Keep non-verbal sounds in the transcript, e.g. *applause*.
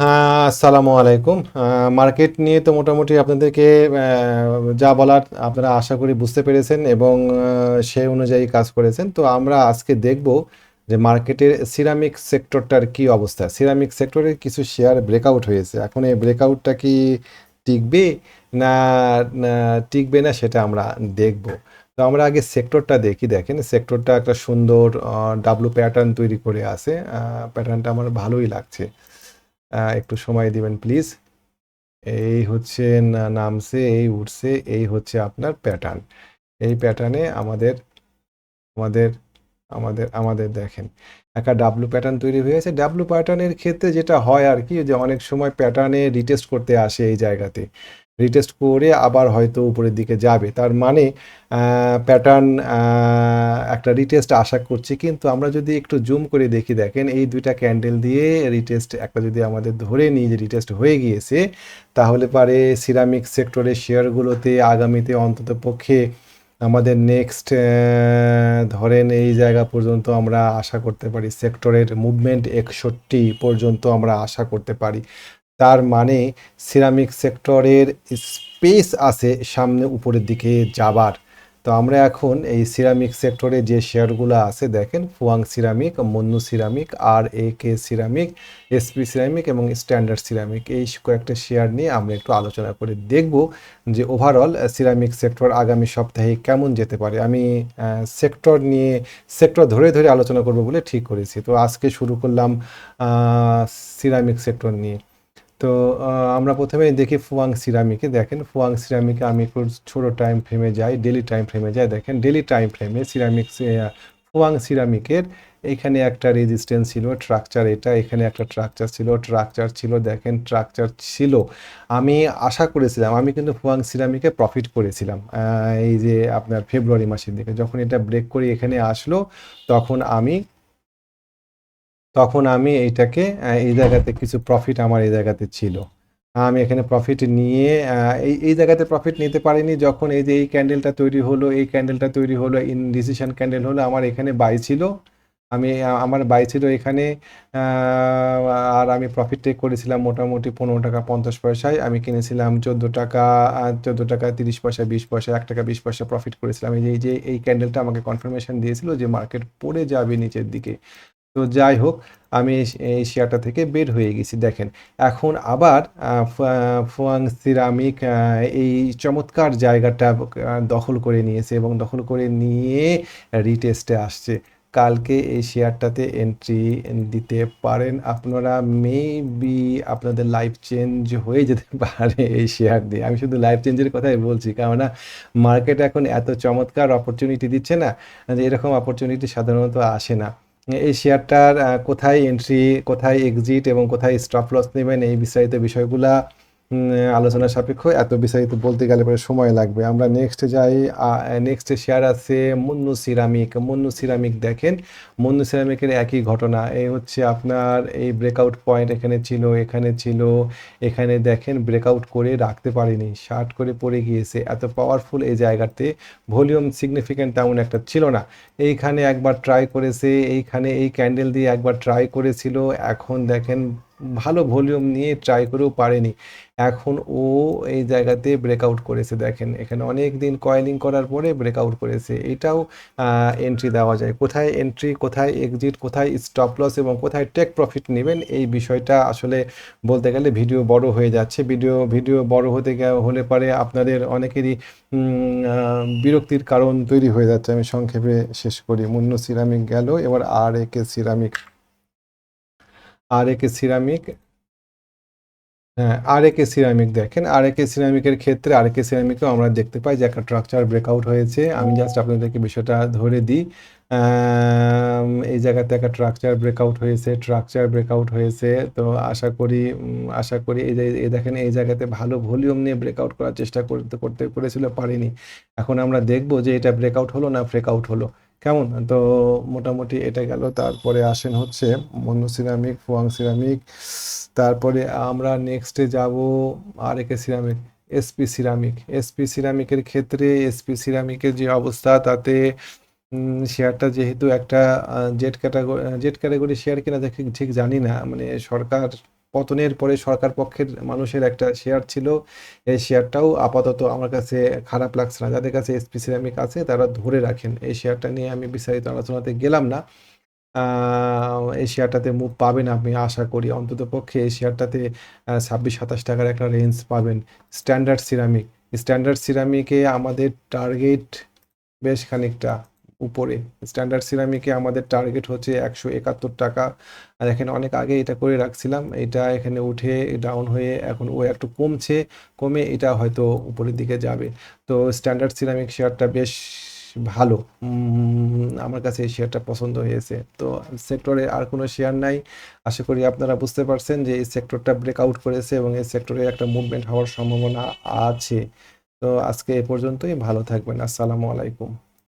আসসালামু আলাইকুম। মার্কেট নিয়ে তো মোটামুটি আপনাদেরকে যা বলার আপনারা আশা করি বুঝতে পেরেছেন এবং সেই অনুযায়ী কাজ করেছেন। তো আমরা আজকে দেখব যে মার্কেটের সিরামিক সেক্টরটার কি অবস্থা। সিরামিক সেক্টরে কিছু শেয়ার ব্রেকআউট হয়েছে। এখন এই ব্রেকআউটটা কি টিকবে না টিকবে না সেটা আমরা দেখব। তো আমরা আগে সেক্টরটা দেখি, দেখেন। সেক্টরটা একটা সুন্দর ডাব্লু প্যাটার্ন তৈরি করে আছে। প্যাটার্নটা আমার ভালোই লাগছে। একটু সময় দিবেন প্লিজ এই হচ্ছে নামছে, এই উঠছে, এই হচ্ছে আপনার প্যাটার্ন এই প্যাটার্নে আমাদের আমাদের আমাদের আমাদের দেখেন। একটা ডাব্লু প্যাটার্ন তৈরি হয়ে গেছে ডাব্লু প্যাটার্নের ক্ষেত্রে যেটা হয় আর কি, যে অনেক সময় প্যাটার্নে রিটেস্ট করতে আসে এই জায়গাতে। রিটেস্ট করে আবার হয়তো উপরের দিকে যাবে। তার মানে প্যাটার্ন একটা রিটেস্ট আশা করছি। কিন্তু আমরা যদি একটু জুম করে দেখি, দেখেন এই দুইটা ক্যান্ডেল দিয়ে রিটেস্ট একটা যদি আমাদের ধরে নিই যে রিটেস্ট হয়ে গিয়েছে, তাহলে পারে সিরামিক সেক্টরের শেয়ারগুলোতে আগামীতে অন্তত পক্ষে আমাদের নেক্সট ধরেন এই জায়গা পর্যন্ত আমরা আশা করতে পারি সেক্টরের মুভমেন্ট একষট্টি পর্যন্ত আমরা আশা করতে পারি। তার মানে সিরামিক সেক্টরের স্পেস আছে সামনে উপরের দিকে যাবার। তো আমরা এখন এই সিরামিক সেক্টরে যে শেয়ারগুলো আছে, দেখেন Fuwang ceramic, Monno ceramic, R A K ceramic SP ceramic এবং স্ট্যান্ডার্ড সিরামিক, এই কয়েকটা শেয়ার নিয়ে আমরা একটু আলোচনা করে দেখব যে ওভারঅল সিরামিক সেক্টর আগামী সপ্তাহে কেমন যেতে পারে। আমি সেক্টর নিয়ে, সেক্টর ধরে ধরে আলোচনা করব বলে ঠিক করেছি। তো আজকে শুরু করলাম সিরামিক সেক্টর নিয়ে। তো আমরা প্রথমে দেখি ফুয়াং সিরামিকে। দেখেন, ফুয়াং সিরামিকে আমি একটু ছোট টাইম ফ্রেমে যাই ডেলি টাইম ফ্রেমে যাই। দেখেন ডেলি টাইম ফ্রেমে সিরামিক ফুয়াং সিরামিকের এখানে একটা রেজিস্ট্যান্স ছিল ট্রাকচার এটা, এখানে একটা ট্রাকচার ছিল ট্রাকচার ছিল, দেখেন ট্রাকচার ছিল। আমি আশা করেছিলাম, আমি কিন্তু ফুয়াং সিরামিকে প্রফিট করেছিলাম এই যে আপনার ফেব্রুয়ারি মাসের দিকে। যখন এটা ব্রেক করে এখানে আসলো, তখন আমি তখন আমি এইটাকে এই জায়গাতে কিছু প্রফিট আমার এই জায়গাতে ছিল। আমি এখানে প্রফিট নিয়ে এই এই জায়গাতে প্রফিট নিতে পারিনি। যখন এই যে এই ক্যান্ডেলটা তৈরি হলো, এই ক্যান্ডেলটা তৈরি হলো ইন ডিসিশন ক্যান্ডেল হলো, আমার এখানে বাই ছিল। আমি, আমার বাই ছিল এখানে আর আমি প্রফিট টেক করেছিলাম মোটামুটি পনেরো টাকা পঞ্চাশ পয়সায়। আমি কিনেছিলাম চোদ্দ টাকা চোদ্দ টাকা তিরিশ পয়সা, বিশ পয়সা, এক টাকা বিশ পয়সা প্রফিট করেছিলাম। এই যে এই যে এই ক্যান্ডেলটা আমাকে কনফার্মেশন দিয়েছিল যে মার্কেট পড়ে যাবে নিচের দিকে। তো যাই হোক, আমি এই শেয়ারটা থেকে বের হয়ে গেছি, দেখেন। এখন আবার ফুয়াং সিরামিক এই চমৎকার জায়গাটা দখল করে নিয়েছে এবং দখল করে নিয়ে রিটেস্টে আসছে। কালকে এই শেয়ারটাতে এন্ট্রি দিতে পারেন। আপনারা মেবি আপনাদের লাইফ চেঞ্জ হয়ে যেতে *laughs* পারে এই শেয়ার দিয়ে আমি শুধু লাইফ চেঞ্জের কথাই বলছি, কেননা মার্কেট এখন এত চমৎকার অপরচুনিটি দিচ্ছে না যে এরকম অপরচুনিটি সাধারণত আসে না। এই শেয়ারটার কোথায় এন্ট্রি কোথায় এক্সিট এবং কোথায় স্টপ লস নেবেন এই বিস্তারিত বিষয়গুলা আলোচনা সাপেক্ষ, এত বিস্তারিত বলতে গেলে পরে সময় লাগবে। আমরা নেক্সট যাই নেক্সট শেয়ার আছে মুন্নু সিরামিক। মুন্নু সিরামিক দেখেন, মুন্নু সিরামিকের একই ঘটনা। এই হচ্ছে আপনার এই ব্রেকআউট পয়েন্ট এখানে ছিল এখানে ছিল, এখানে দেখেন ব্রেকআউট করে রাখতে পারিনি শার্ট করে পড়ে গিয়েছে। এত পাওয়ারফুল এই জায়গাতে ভলিউম সিগনিফিক্যান্ট তেমন একটা ছিল না। এইখানে একবার ট্রাই করেছে, এইখানে এই ক্যান্ডেল দিয়ে একবার ট্রাই করেছিল। এখন দেখেন ভালো ভলিউম নিয়ে ট্রাই করেও পারেনি। এখন ও এই জায়গাতে ব্রেকআউট করেছে, দেখেন। এখানে অনেক দিন কয়েলিং করার পরে ব্রেকআউট করেছে। এটাও এন্ট্রি দেওয়া যায়। কোথায় এন্ট্রি কোথায় এক্সিট কোথায় স্টপ লস এবং কোথায় টেক প্রফিট নেবেন, এই বিষয়টা আসলে বলতে গেলে ভিডিও বড় হয়ে যাচ্ছে। ভিডিও ভিডিও বড় হতে হলে পারে আপনাদের অনেকেরই বিরক্তির কারণ তৈরি হয়ে যাচ্ছে। আমি সংক্ষেপে শেষ করি। মুন্ন সিরামিক গেল, এবার আর একে সিরামিক আর একে সিরামিক হ্যাঁ আর একে সিরামিক দেখেন। আর একে সিরামিকের ক্ষেত্রে আর একে সিরামিকেও আমরা দেখতে পাই যে একটা স্ট্রাকচার ব্রেকআউট হয়েছে। আমি জাস্ট আপনাদেরকে বিষয়টা ধরে দিই। এই জায়গাতে একটা স্ট্রাকচার ব্রেকআউট হয়েছে স্ট্রাকচার ব্রেকআউট হয়েছে। তো আশা করি আশা করি এই যে দেখেন, এই জায়গাতে ভালো ভলিউম নিয়ে ব্রেকআউট করার চেষ্টা করতে করতে, করেছিল, পারিনি। এখন আমরা দেখব যে এটা ব্রেকআউট হলো না ব্রেকআউট হলো। কেমন? তো মোটামুটি এটা গেল। তারপরে আসেন হচ্ছে মন্নু সিরামিক, ফুয়াং সিরামিক। তারপরে আমরা নেক্সটে যাব R AK ceramic SP ceramic. SP সিরামিকের ক্ষেত্রে এসপি সিরামিকের যে অবস্থা, তাতে শেয়ারটা যেহেতু একটা Z category Z category share কিনা ঠিক জানি না। মানে সরকার পতনের পরে সরকার পক্ষের মানুষের একটা শেয়ার ছিল। এই শেয়ারটাও আপাতত আমার কাছে খারাপ লাগছে না। যাদের কাছে এসপি সিরামিক আছে, তারা ধরে রাখেন। এই শেয়ারটা নিয়ে আমি বিস্তারিত আলোচনাতে গেলাম না। এই শেয়ারটাতে মুভ পাবেন আপনি, আশা করি। অন্তত পক্ষে এই শেয়ারটাতে ছাব্বিশ, সাতাশ টাকার একটা রেঞ্জ পাবেন। স্ট্যান্ডার্ড সিরামিক স্ট্যান্ডার্ড সিরামিকে আমাদের টার্গেট বেশ খানিকটা। উপরে। স্ট্যান্ডার্ড সিরামিকে আমাদের টার্গেট হচ্ছে একশো একাত্তর টাকা। আর এখানে অনেক আগে এটা করে রাখছিলাম, এটা এখানে উঠে ডাউন হয়ে এখন ও একটু কমছে, কমে এটা হয়তো উপরের দিকে যাবে। তো স্ট্যান্ডার্ড সিরামিক শেয়ারটা বেশ ভালো। আমার কাছে এই শেয়ারটা পছন্দ হয়েছে। তো সেক্টরে আর কোনো শেয়ার নাই। আশা করি আপনারা বুঝতে পারছেন যে এই সেক্টরটা ব্রেকআউট করেছে এবং এই সেক্টরে একটা মুভমেন্ট হওয়ার সম্ভাবনা আছে। তো আজকে এ পর্যন্তই, ভালো থাকবেন। আসসালামু আলাইকুম।